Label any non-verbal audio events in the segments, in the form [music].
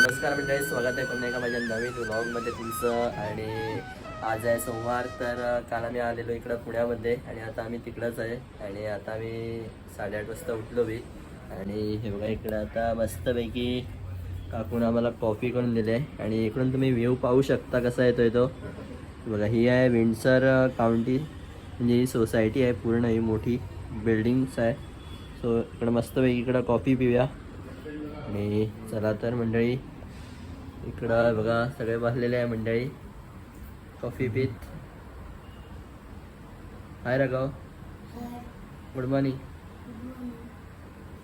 नमस्कार मंडळी स्वागत आहे पुन्हा एका माझ्या नवीन व्लॉगमध्ये तुमचं. आणि आज आहे सोमवार तर काल आम्ही आलेलो इकडं पुण्यामध्ये आणि आता आम्ही तिकडंच आहे. आणि आता आम्ही साडेआठ वाजता उठलो बी आणि हे बघा इकडं आता मस्तपैकी काकून आम्हाला कॉफी करून दिली आहे. आणि इकडून तुम्ही व्ह्यू पाहू शकता कसा येतोय तो. बघा ही आहे विंडसर काउंटी म्हणजे ही सोसायटी आहे पूर्ण ही मोठी बिल्डिंग्स आहे. सो इकडं मस्तपैकी इकडं कॉफी पिऊया. आणि चला तर मंडळी इकडं बघा सगळे बसलेले आहे मंडळी. कॉफी पीत. हाय राघव. गुड मॉर्निंग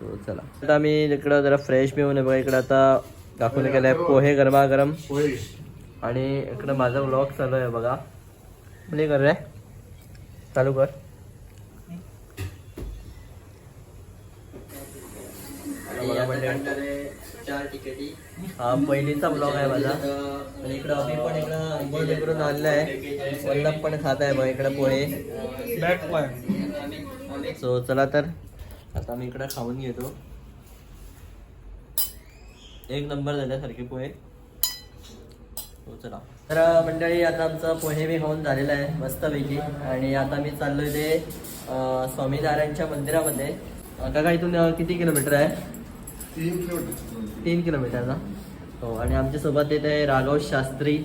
हो चला. आता आम्ही इकडं जरा फ्रेश मिळून बघा इकडं आता दाखवून केलं आहे पोहे गरमागरम. आणि इकडं माझा ब्लॉग चालू आहे बघा. प्ले कर रे? चालू कर बघा मंडळी. चार तिकेटी हा पहिलीचा ब्लॉग आहे माझा. आणि इकडं अभि पण इकडं करून आलेला आहे. वल्लभ पण खात आहे बघा इकडं पोहे. सो चला तर. आता मी इकडं खाऊन घेतो. एक नंबर झाल्यासारखे पोहे. हो चला. तर मंडळी आता आमचं पोहे बी खाऊन झालेलं आहे मस्तपैकी. आणि आता मी चाललोय ते स्वामीनारायणच्या मंदिरामध्ये. काका इथून किती किलोमीटर आहे? तीन किलोमीटर ना? हो आणि आमच्यासोबत येत आहे राघव शास्त्री.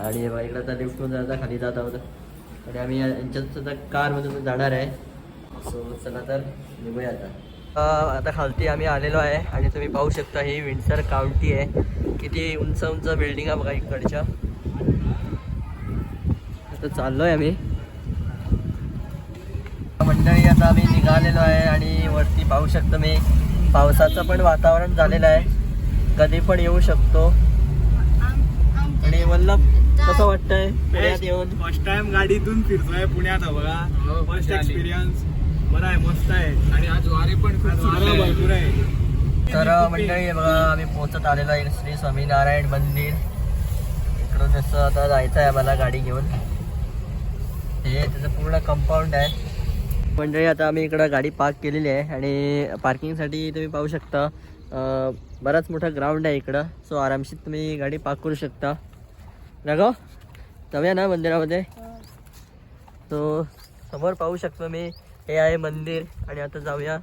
आणि बघा इकडं आता लिफ्टमधून जाता खाली जात आहोत. आणि आम्ही यांच्यात सुद्धा कारमधून जाणार आहे. सो चला तर निघूया आता. आता खालती आम्ही आलेलो आहे. आणि तुम्ही पाहू शकता ही विंडसर काउंटी आहे. किती उंच उंच बिल्डिंग आहे बघा इकडच्या. आता चाललोय आम्ही. मंडळी आता आम्ही निघालेलो आहे. आणि वरती पाहू शकतो मी पावसाचं पण वातावरण झालेलं आहे. कधी पण येऊ शकतो. आणि वल्लभ कसं वाटतंय? पुण्यात येऊन. फर्स्ट टाइम गाडीतून फिरतोय पुण्यात हा बघा. फर्स्ट एक्सपिरियन्स बरं आहे मस्त आहे. आणि आज वारे पण भरपूर आहे. तर मंडळी हे बघा आम्ही पोहोचत आलेलो आहे श्री स्वामीनारायण मंदिर. इकडून असं आता जायचं आहे आम्हाला गाडी घेऊन. हे त्याचं पूर्ण कंपाऊंड आहे. मंडळी आता आम्ही इकडं गाडी पार्क केलेली आहे आणि पार्किंगसाठी तुम्ही पाहू शकता बराच मोठा ग्राउंड आहे इकडं सो आरामशीर तुम्ही गाडी पार्क करू शकता. राघव जाऊया ना मंदिरामध्ये? तो समोर पाहू शकतो मी हे आहे मंदिर आणि आता जाऊया.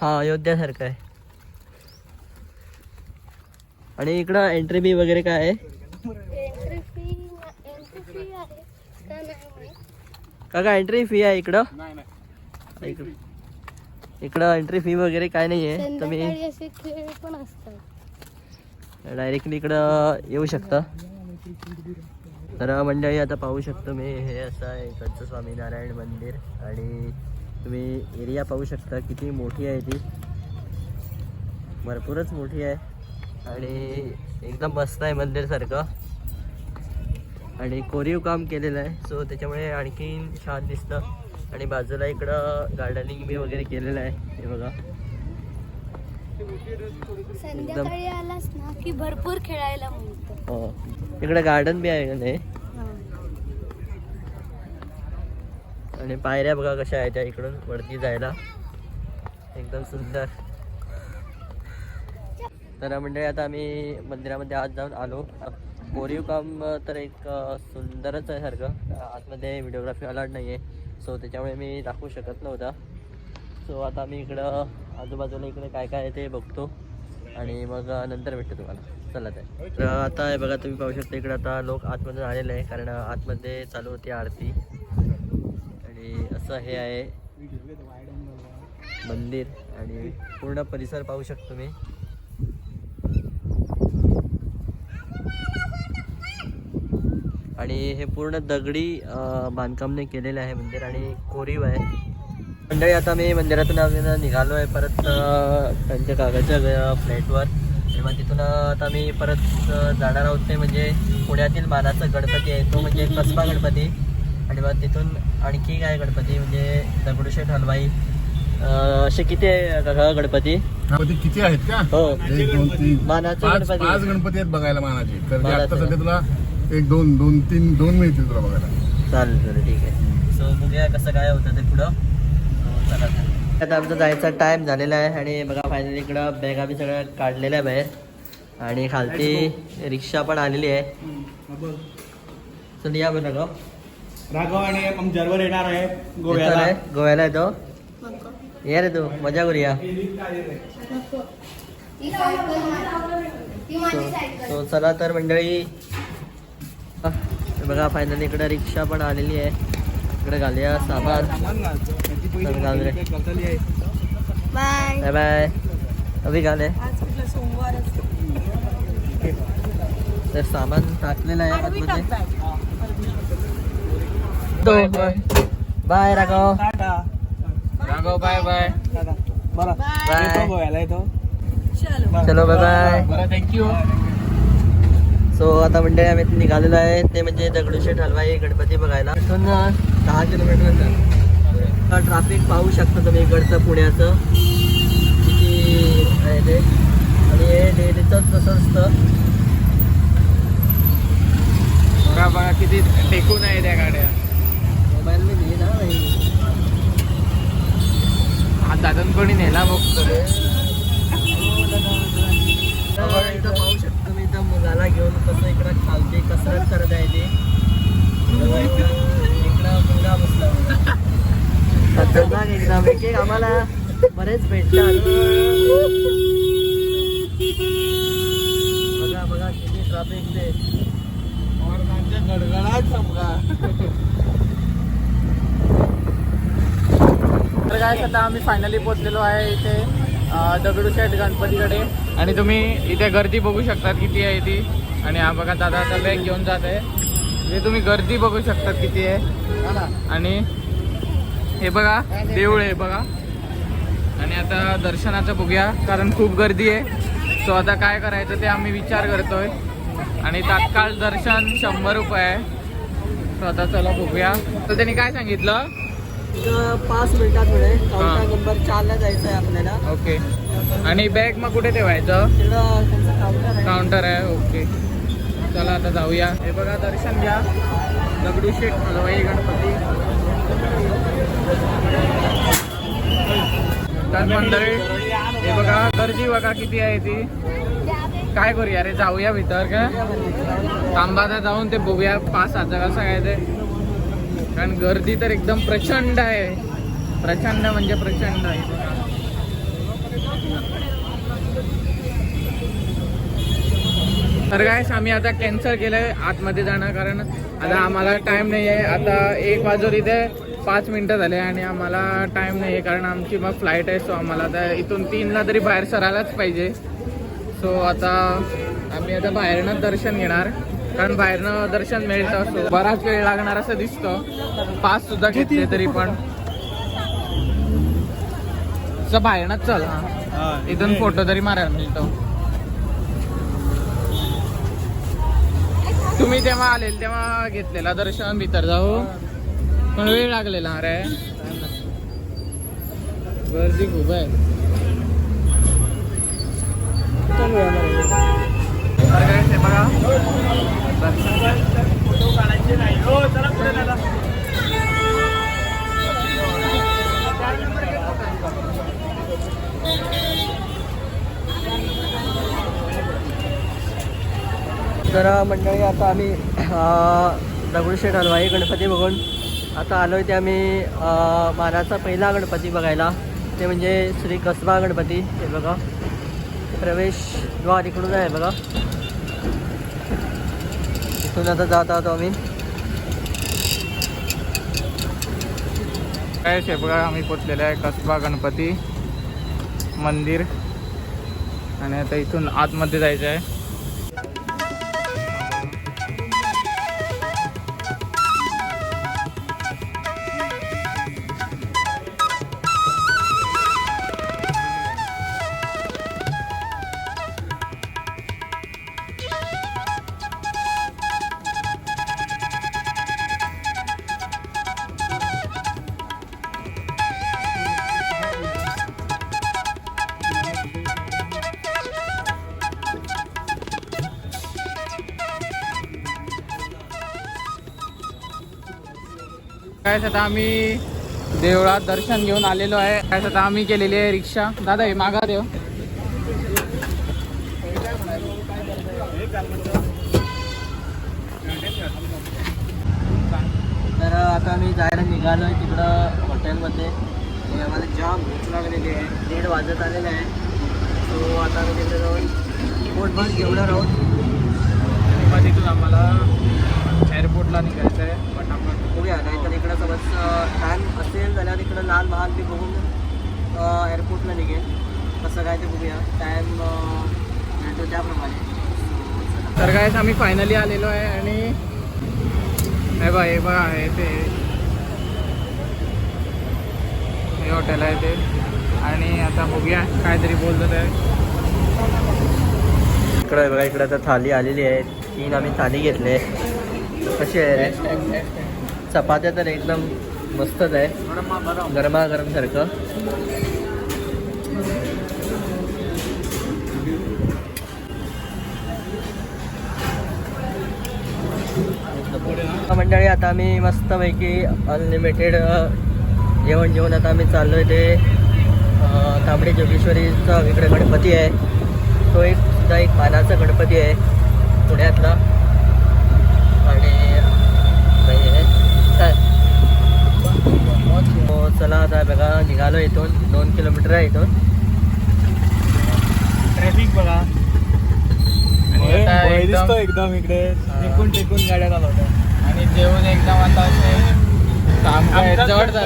हा अयोध्यासारखं आहे. आणि इकडं एंट्री बी वगैरे काय आहे? काका एंट्री फी आहे इकडं. नाही नाही. इकडं. इकडं एंट्री फी वगैरे काय नाही आहे तुम्ही डायरेक्टली इकडं येऊ शकता. तर मंडळी आता पाहू शकतो मी हे असं आहे इकडचं स्वामीनारायण मंदिर आणि तुम्ही एरिया पाहू शकता किती मोठी आहे ती. भरपूरच मोठी आहे. आणि एकदम मस्त आहे मंदिरसारखं आणि कोरीव काम केलेलं आहे. सो त्याच्यामुळे आणखीन छान दिसतं. आणि बाजूला इकडं गार्डनिंग बी वगैरे केलेलं आहे. हे बघा. संध्याकाळी आलास ना की भरपूर खेळायला हो. इकडे गार्डन बी आहे का नाही? आणि पायऱ्या बघा कशा आहेत त्या इकडून वरती जायला. एकदम सुंदर. तर मंडळी आता आम्ही मंदिरामध्ये आत जाऊन आलो. कोरीव काम तर एक सुंदरच आहे सारखं. आतमध्ये व्हिडिओग्राफी अलाउड नाही आहे सो त्याच्यामुळे मी दाखवू शकत नव्हता. सो आता मी इकडं आजूबाजूला इकडे काय काय आहे ते बघतो. आणि मग नंतर भेटतो तुम्हाला. चला तर. तर आता हे बघा तुम्ही पाहू शकता इकडे आता लोक आतमधून आलेले आहे कारण आतमध्ये चालू होती आरती. आणि असं हे आहे. मंदिर. आणि पूर्ण परिसर पाहू शकतो मी आणि हे पूर्ण दगडी बांधकामने केलेलं आहे मंदिर आणि कोरीव आहे. मंडळी आता मी मंदिरातून निघालो आहे परत त्यांच्या काकाच्या फ्लॅटवर. आणि मग तिथून आता मी परत जाणार आहोत ते म्हणजे पुण्यातील मानाचा गणपती आहे. तो म्हणजे कसबा गणपती. आणि मग तिथून आणखी काय गणपती? म्हणजे दगडूशेठ हलवाई. अं, असे किती आहे काका गणपती? किती आहेत का? हो. मानाचे गणपती. पाच गणपती आहेत बघायला मानाचे. सध्या तुला एक दोन दोन तीन दोन मिळतील तुला बघायला. चालेल चालेल ठीक आहे. सो बघूया कसं काय होतं ते पुढं. चला आता आमचा जायचा टाइम झालेला आहे आणि बघा फायनली इकडं बॅगा बी सगळ्या काढलेल्या आहे बाहेर. आणि खालती रिक्षा पण आलेली आहे. चल या बरं राघव. राघव आणि आमच्यावर येणार आहे गोव्याला. रे, गोव्याला येतो. ये रे तू मजा करूया. सो चला तर मंडळी बघा फायनली इकडे रिक्षा पण आलेली आहे. इकडे घालूया सामान. बाय बाय बाय अभि घाले आज कुठला सोमवार तर सामान टाकलेलं आहे आतमध्ये. Bye Raghav. Raghav bye bye येतो चलो. बाय बाय बरं थँक्यू सो आता मंडळी आम्ही निघालेलो आहे. ते म्हणजे दगडूशेठ हलवाई गणपती बघायला. इथून दहा किलोमीटर ट्राफिक पाहू शकता तुम्ही इकडचं पुण्याचं. किती आहे ते? आणि हे डेलीचंच तसं असतं. बघा किती टेकून आहे त्या गाड्या. मोबाईल मी दिली ना. हा दादन कोणी नेला बघतो घेऊन कसं इकडं खालती कसरत करत आहे ते. इकडं मुलगा बसला. बघा. खतरनाक एकदम. एक एक आम्हाला बरेच भेटतात. बघा बघा किती ट्रॅफिक ते. गडगडाट समजा. तर काय आता आम्ही फायनली पोहोचलेलो आहे इथे दगडूशेठ गणपतीकडे. आणि तुम्ही इथे गर्दी बघू शकतात किती आहे ती. आणि हा बघा दादा आता बॅग घेऊन जात आहे. इथे तुम्ही गर्दी बघू शकतात किती आहे. आणि हे बघा देऊळ आहे बघा. आणि आता दर्शनाचं बघूया कारण खूप गर्दी आहे. सो आता काय करायचं ते आम्ही विचार करतोय. आणि तात्काळ दर्शन शंभर रुपये आहे. सो आता चला बघूया. तर त्यांनी काय सांगितलं? पाच मिनिटात मिळेल हां. नंबर चारला जायचं आहे आपल्याला. ओके आणि बॅग मग कुठे ठेवायचं? काउंटर आहे. ओके चला आता जाऊया. हे बघा दर्शन घ्या. दगडूशेठ हलवाई गणपती. तर मंडळी हे बघा गर्दी बघा किती आहे ती. काय करूया रे जाऊया भीतर का? तांबादा जाऊन ते बघूया पाच सात कसं काय ते. कारण गर्दी तर एकदम प्रचंड आहे. प्रचंड म्हणजे प्रचंड आहे. तर काय आम्ही आता कॅन्सल केलंय आतमध्ये जाणं कारण आता आम्हाला टाइम नाही आहे आता एक वाजून इथे पाच मिनटं झाले आणि आम्हाला टाइम नाही आहे कारण आमची मग फ्लाईट आहे सो आम्हाला आता इथून तीनला तरी बाहेर सरायलाच पाहिजे. सो आता आम्ही आता बाहेरनं दर्शन घेणार. कारण बाहेरनं दर्शन मिळतं सो बराच वेळ लागणार असं दिसतं. पाच सुद्धा घेतले तरी पण. बाहेरनंच चल हा. इथून फोटो तरी मारायला मिळतो. तुम्ही तेव्हा आलेल तेव्हा घेतलेला दर्शन भीतर जाऊ. पण वेळ लागलेला अरे. गर्दी खूप आहे. काय बघा फोटो काढायचे नाही हो चला पुढे दादा तर मंडळी आता आम्ही दगडूशेठ हलवाई गणपती बघून आता आलो आहे ते आम्ही महाराष्ट्राचा पहिला गणपती बघायला. ते म्हणजे श्री कसबा गणपती हे बघा. प्रवेशद्वार इकडून आहे बघा. इथून आता जात आहोत आम्ही. काय शे बघा आम्ही पोचलेलं आहे कसबा गणपती मंदिर. आणि आता इथून आतमध्ये जायचं आहे. काय आता आम्ही देवळात दर्शन घेऊन आलेलो आहे. काय आता आम्ही केलेली आहे रिक्षा. दादा हे मागा देव. तर आता आम्ही जायला निघालो आहे तिकडं हॉटेलमध्ये आम्हाला जाम भूक लागलेली आहे. दीड वाजत आलेले आहे. सो आता आम्ही तिकडे जाऊन पोटभर जेवणार आहोत. मग तिथून आम्हाला एअरपोर्टला निघायचं आहे बघूया नाहीतर इकडं समज टाईम असेल झाल्यावर इकडं लाल महाल बी बघून एअरपोर्टला निघेल. कसं काय ते बघूया. टाईम मिळतो त्याप्रमाणे. तर काय आम्ही फायनली आलेलो आहे आणि हे बघा हे बघा हे ते. हे हॉटेल आहे ते. आणि आता बघूया काहीतरी बोलतो ते इकडं बघा इकडं तर थाली आलेली आहे. तीन आम्ही थाली घेतले. कशी आहे रे? चपात्या तर एकदम मस्तच आहे. गरमागरम सारखं. मंडळी आता आम्ही मस्तपैकी अनलिमिटेड जेवण जेवण आता आम्ही चाललो आहे ते तांबडी जोगेश्वरीचा इकडे गणपती आहे. तो एक सुद्धा एक मानाचा गणपती आहे पुण्यातला आणि काही आहे. काय? हो, चला आता बघा निघालो इथून दोन किलोमीटर आहे इथून ट्रॅफिक बघा एकदम इकडे. टेकून टेकून गाड्या चालवतात आणि जेवण एकदम आता काम जवळ. [laughs]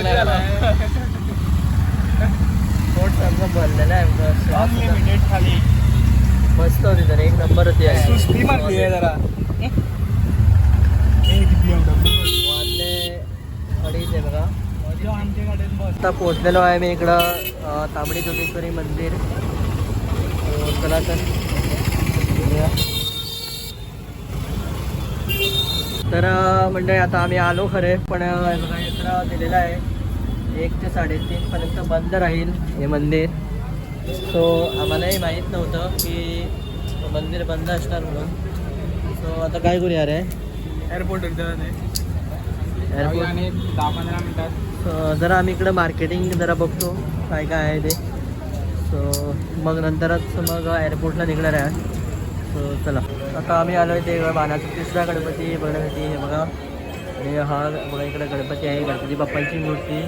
पोट भरलेलं आहे आमचं. खाली मस्त होती तर एक नंबर होती आहे. सुस्ती मारली आहे जरा एक BMW. वाजले अडीच आहे बघा आता पोहोचलेलो आहे मी इकडं तांबडी जोगेश्वरी मंदिर. चला तर. मंडळी आता आम्ही आलो खरे पण इकडं दिलेलं आहे. एक ते साडेतीन पर्यंत बंद राहील हे मंदिर. सो आम्हालाही माहीत नव्हतं की मंदिर बंद असणार म्हणून. सो आता काय करूया रे? एअरपोर्ट एअरपोर्ट आणि दहा पंधरा मिनिटात जरा आम्ही इकडं मार्केटिंग जरा बघतो काय काय आहे ते. सो मग नंतरच मग एअरपोर्टला निघणार आहे सो चला. आता आम्ही आलो आहे ते मानाचा तिसरा गणपती बघण्यासाठी. हे बघा. आणि हा बघा इकडे गणपती आहे गणपती बाप्पांची मूर्ती.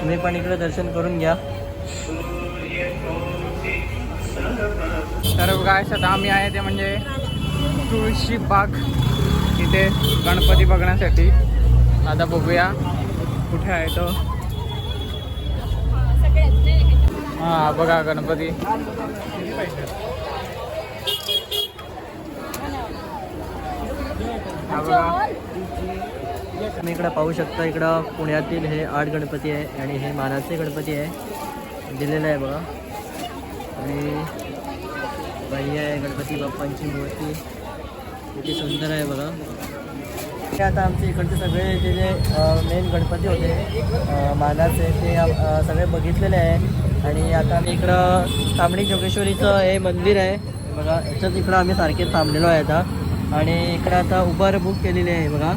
तुम्ही पण इकडे दर्शन करून घ्या. तर काय सध्या आम्ही आहे ते म्हणजे तुळशी बाग इथे गणपती बघण्यासाठी. आता बघूया. कुठे आहे तो? हा बघा गणपती. तुम्ही इकडं पाहू शकता इकडं पुण्यातील हे आठ गणपती आहे आणि हे मानाचे गणपती आहे. दिलेलं आहे बघा. आणि बाई आहे गणपती बाप्पांची मूर्ती. किती सुंदर आहे बघा. हे आता आमचे इकडचे सगळे जे जे मेन गणपती होते मानाचे ते सगळे बघितलेले आहे. आणि आता आम्ही इकडं तांबडी जोगेश्वरीचं हे मंदिर आहे. बघा याच्यात इकडं आम्ही सारखे थांबलेलो आहे आता. आणि इकडं आता उबर बुक केलेली आहे बघा.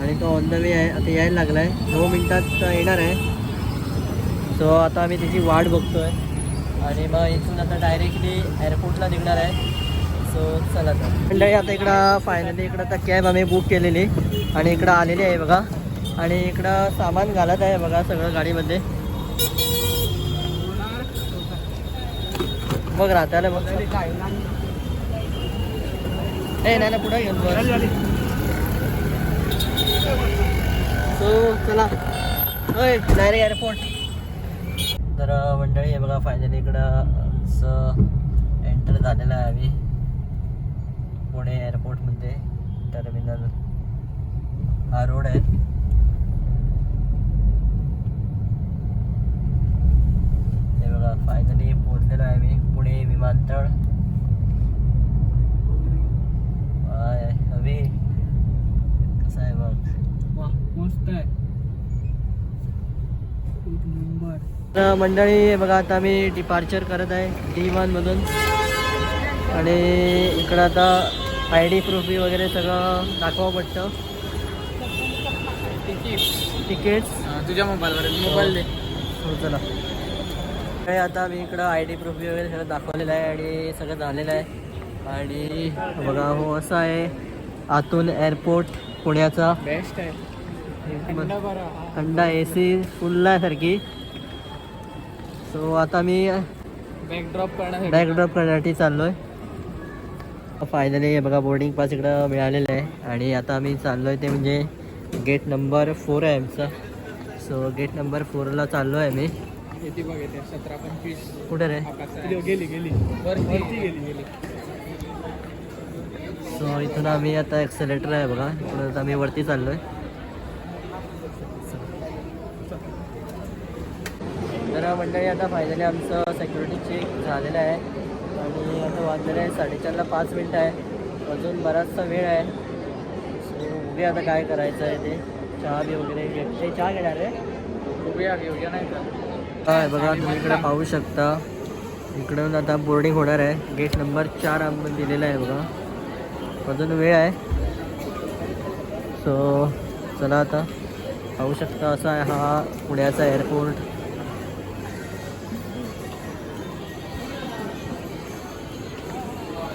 आणि तो ऑन द वे आहे आता यायला लागला आहे नऊ मिनटात येणार आहे. सो आता आम्ही त्याची वाट बघतो आहे आणि मग इथून आता डायरेक्टली एअरपोर्टला निघणार आहे. सो चला तर. मंडळी आता इकडं फायनली इकडं आता कॅब आम्ही बुक केलेली. आणि इकडं आलेली आहे बघा. आणि इकडं सामान घालत आहे बघा सगळं गाडीमध्ये. बघ राहताला बघ. ए नाही ना पुढे घेऊन बघ सो चला. होय डायरेक्ट एअरपोर्ट तर मंडळी हे बघा फायनली इकडं एंटर झालेलं आहे आम्ही. पुणे एअरपोर्टमध्ये टर्मिनल. हा रोड आहे. हे बघा फायनली पोहोचलेलो आहे मी पुणे विमानतळ. हवी कसं आहे बघ मस्त आहे. नंबर. मंडळी बघा आता मी डिपार्चर करत आहे डी वनमधून आणि इकडं आता आय डी प्रूफ वगैरे सगळं दाखवा पडतं तिकीट तिकीट्स तुझ्या मोबाईलवर मोबाईल दे. हो चला. काय आता मी इकडं आय डी प्रूफ वगैरे सगळं दाखवलेलं आहे आणि सगळं झालेलं आहे. आणि बघा हो असं आहे. आतून एअरपोर्ट पुण्याचा. बेस्ट आहे. थंड ए सी फुल आहे सारखी. सो आता मी बॅक ड्रॉप करण्यासाठी. बॅक ड्रॉप करण्यासाठी चाललो आहे फायनली हे बघा बोर्डिंग पास इकडं मिळालेलं आहे. आणि आता आम्ही चाललो आहे ते म्हणजे गेट नंबर फोर आहे आमचा. सो गेट नंबर फोरला चाललो आहे मी सतरा पंचवीस. कुठे रे? गेली गेली. वरती. गेली गेली. सो इथून आम्ही आता एक्सेलेटर आहे बघा. इथून आता आम्ही वरती चाललो आहे तर मंडळी आता फायनली आमचं सेक्युरिटी चेक झालेलं आहे. आणि आता वाजलेलं आहे साडेचारला पाच मिनटं आहे. अजून बराचसा वेळ आहे. सो बघूया आता काय करायचं आहे ते? चहा बी वगैरे ते चहा घेणार आहे? बघूया घेऊया नाही का? काय बघा तुम्ही इकडे पाहू शकता. इकडून आता बोर्डिंग होणार आहे. गेट नंबर चार आम्ही दिलेला आहे बघा. अजून वेळ आहे. सो चला आता. पाहू शकता असा आहे हा पुण्याचा एअरपोर्ट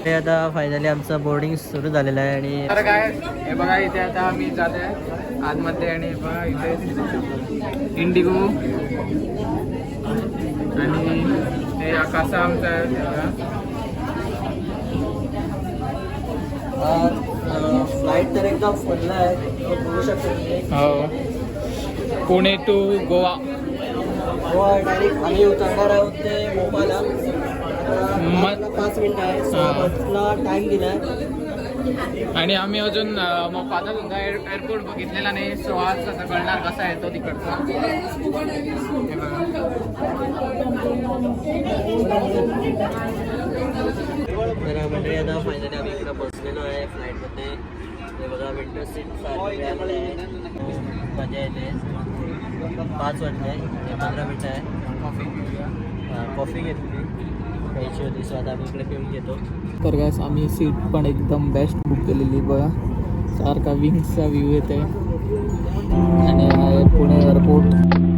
हे आता फायनली आमचं बोर्डिंग सुरू झालेलं आहे आणि तर काय हे बघा इथे आता आम्ही जातोय आतमध्ये आणि बघा इथे इंडिगो आणि हे आकाशा आमचा आहे. फ्लाईट तर एकदम फुलला आहे. बघू शकता तुम्ही. हो. पुणे टू गोवा. हो डायरेक्ट आम्ही उतरणार आहोत ते म- आता पाच मिनिटं आहे. टाइम दिलाय. आणि आम्ही अजून पाहता सुद्धा एअर एअरपोर्ट बघितलेला नाही. सो आज कसं कळणार कसा आहे तो तिकडचा. आता फायनली आम्ही इकडे बसलेलो आहे फ्लाईटमध्ये हे बघा विंडो सीट मजा येते. पाच वाजले. आणि पंधरा मिनटं आहे. कॉफी घेतली. प्यायची होती सो आता आम्ही इकडे पिऊन घेतो. तर गॅस आम्ही सीट पण एकदम बेस्ट बुक केलेली बघा. सारखा विंग्सचा व्ह्यू येते आणि पुणे एअरपोर्ट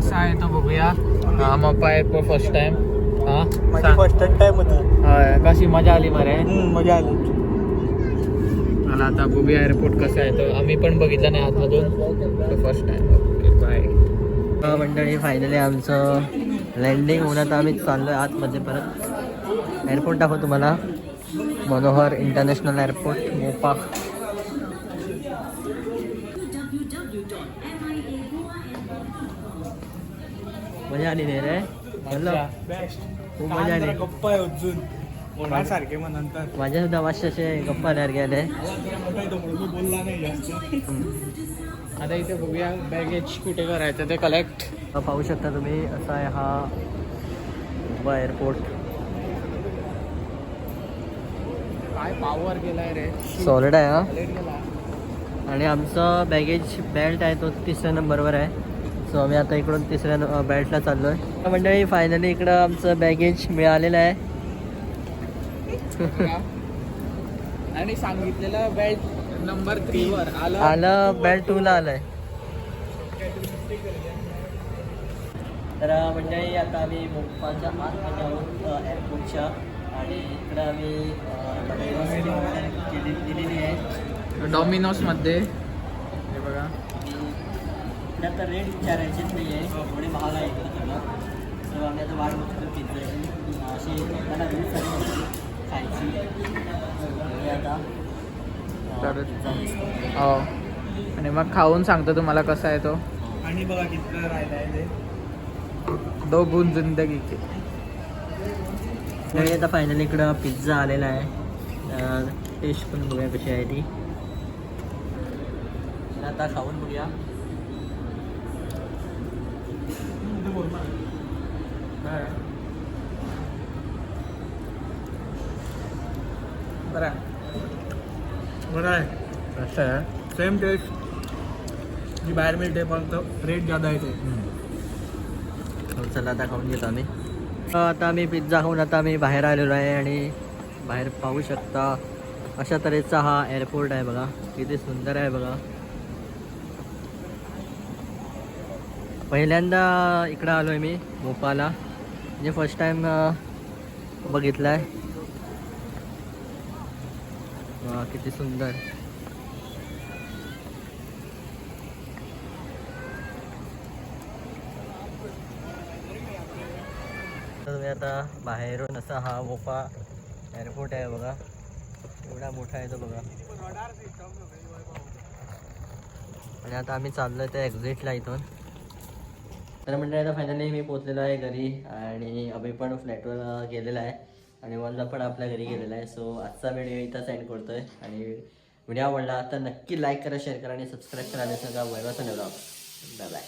कसा आहे तो बघूया. हा मग आहे फर्स्ट टाइम हा? माझी फर्स्ट टाइम होती. होय, कशी? मजा आली बरे. मजा आली. मला आता बघूया एअरपोर्ट कसं आहे तर आम्ही पण बघितलं नाही आतमधून. फर्स्ट टाइम ओके बाय मंडळी फायनली आमचं लँडिंग होण्यात आम्ही चाललो आहे आतमध्ये परत. एअरपोर्ट दाखव तुम्हाला. Manohar international airport Mopa. मजा आली नाही रे बोललो खूप मजा आली गप्पा आहे अजून होण्यासारखे मग नंतर माझ्या सुद्धा वाजता असे गप्पा तयार गेले बोलला नाही जास्त आता इथे बघूया बॅगेज कुठे करायचं ते कलेक्ट पाहू शकता तुम्ही असा आहे हा मुंबई एअरपोर्ट काय पॉवर गेलाय रे सॉलिड आहे हा आणि आमचं बॅगेज बेल्ट आहे तो तिसऱ्या नंबरवर आहे सो आम्ही आता इकडून तिसऱ्या बेल्टला चाललो आहे मंडळी फायनली इकडं आमचं बॅगेज मिळालेलं आहे. आणि सांगितलेलं बेल्ट नंबर थ्री वर आलं. आलं बेल्ट टूला आलं आहे तर मंडळी आता आम्ही मोपाच्या आतमध्ये आहोत एअरपोर्टच्या आणि इकडं आम्ही केली दिलेली आहे. डॉमिनोजमध्ये हे बघा. इकडे आता रेट विचारायचेच नाही आहे थोडे महाग आहे इकडं सगळं सो आम्ही आता वाट बघतो पिझ्झाची अशी मला होती खायची आणि आता. तर-. हो. आणि मग खाऊन सांगतो तुम्हाला कसा आहे तो. आणि बघा कितकं राहिलंय ते. दो गुण जिंदगी के. आणि आता फायनली इकडं पिझ्झा आलेला आहे. टेस्ट पण बघूया कशी आहे ती. आता खाऊन बघूया. बरं. बरं आहे. कसं आहे सेम टेस्ट जी बाहेर मिळते फक्त रेट जादा आहे ते हो, चला आता खाऊन घेतो आम्ही. आता आम्ही पिझ्झा खाऊन आता आम्ही बाहेर आलेलो आहे आणि बाहेर पाहू शकता अशा तऱ्हेचा हा एअरपोर्ट आहे बघा. किती सुंदर आहे बघा. पहिल्यांदा इकडं आलो आहे मी मोपाला म्हणजे फर्स्ट टाईम बघितलं आहे किती सुंदर. तर तुम्ही आता बाहेरून असा हा मोफा एअरपोर्ट आहे बघा. एवढा मोठा आहे तो बघा. आणि आता आम्ही चाललो त्या एक्झिटला इथून. तर म्हणजे आता फायनली मी पोचलेलो आहे घरी आणि अभि पण फ्लॅटवर गेलेला आहे. आणि वनला पण आपल्या घरी गेलेला आहे. सो आजचा व्हिडिओ इथं सेंड करतो आहे आणि व्हिडिओ आवडला तर नक्की लाईक करा शेअर करा आणि सबस्क्राईब करा. आणि सगळं वैवाचं बाय बाय